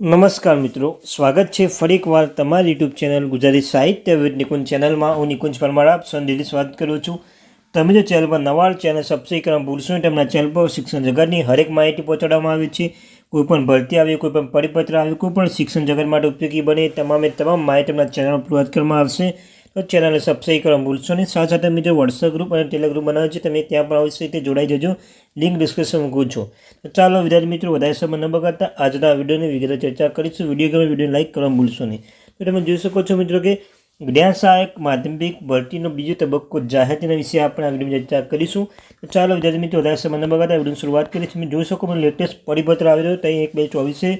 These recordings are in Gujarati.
નમસ્કાર મિત્રો, સ્વાગત છે ફરી એકવાર તમારી યુટ્યુબ ચેનલ ગુજરાતી સાહિત્ય વિદ નિકુંજ ચેનલમાં. હું નિકુંજ પરમાર, આપ સંદિલી સ્વાગત કરું છું. તમે જો ચેનલ પર નવા ચેનલ સબસ્ક્રાઈબ કરવા ભૂલશો નહીં. તેમના ચેનલ પર શિક્ષણ જગતની હરેક માહિતી પહોંચાડવામાં આવે છે. કોઈ પણ ભરતી આવી, કોઈ પણ પરિપત્ર આવે, કોઈ પણ શિક્ષણ જગત માટે ઉપયોગી બને, તમામે તમામ માહિતી તેમના ચેનલ પર કરવામાં આવશે. તો ચેનલને સબસ્ક્રાઈબ કરવા ભૂલશો નહીં. સાથે સાથે મિત્રો વોટ્સઅપ ગ્રુપ અને ટેલિગ્રુપ બનાવે છે, તમે ત્યાં પણ અવશ્ય રીતે જોડાઈ જજો. લિંક ડિસ્ક્રિપ્શન મૂકું છું. તો ચાલો વિદ્યાર્થી મિત્રો, વધારે સમય ન બગાડતા આજના વિડીયોની વિગતે ચર્ચા કરીશું. વીડિયો ગમે વીડિયો લાઇક કરવા ભૂલશો નહીં. તો તમે જોઈ શકો છો મિત્રો કે જ્ઞાન સહાયક માધ્યમિક ભરતીનો બીજો તબક્કો જાહેર તેના વિશે આપણે આ વિડીયોમાં ચર્ચા કરીશું. તો ચાલો વિદ્યાર્થી મિત્રો, વધારે સમય બગાડતા વિડીયોની શરૂઆત કરીએ. છીએ જોઈ શકો મને લેટેસ્ટ પરિપત્ર આવેલો ત્યાં એક બે ચોવીસે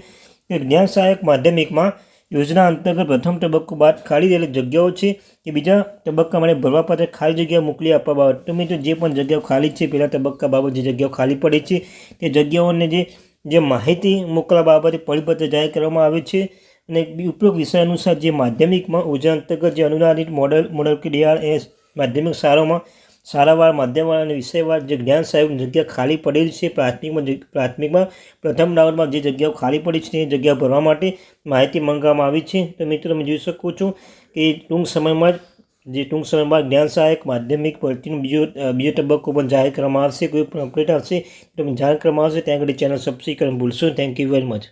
કે જ્ઞાન સહાયક માધ્યમિકમાં યોજના અંતર્ગત પ્રથમ તબક્કો બાદ ખાલી રહેલી જગ્યાઓ છે કે બીજા તબક્કા માટે ભરવા પાત્ર ખાલી જગ્યાઓ મોકલી આપવા બાબત. તો મિત્રો, જે પણ જગ્યાઓ ખાલી છે, પહેલાં તબક્કા બાબત જે જગ્યાઓ ખાલી પડી છે, તે જગ્યાઓને જે જે માહિતી મોકલવા બાબતે પરિપત્ર જાહેર કરવામાં આવે છે અને ઉપયોગ વિષય અનુસાર જે માધ્યમિકમાં યોજના અંતર્ગત જે અનુદાનિત મોડલ મોડલ કે ડીઆરએસ માધ્યમિક શાળાઓમાં શાળાવાર માધ્યમવાર અને વિષયવાર જે જ્ઞાન સહાયક જગ્યા ખાલી પડેલી છે, પ્રાથમિકમાં પ્રાથમિકમાં પ્રથમ રાઉન્ડમાં જે જગ્યાઓ ખાલી પડી છે, તે જગ્યા ભરવા માટે માહિતી મંગાવવામાં આવી છે. તો મિત્રો, તમે જોઈ શકો છો કે ટૂંક સમયમાં જ, જે ટૂંક સમયમાં જ્ઞાન સહાયક, માધ્યમિક, ભરતીનો બીજો બીજો તબક્કો પણ જાહેર કરવામાં આવશે, કોઈ પણ અપડેટ આવશે, તો જાણ કરવામાં આવશે, ત્યાં આગળ ચેનલ સબસ્ક્રાઈબ ભૂલશો થેન્ક યુ વેરી મચ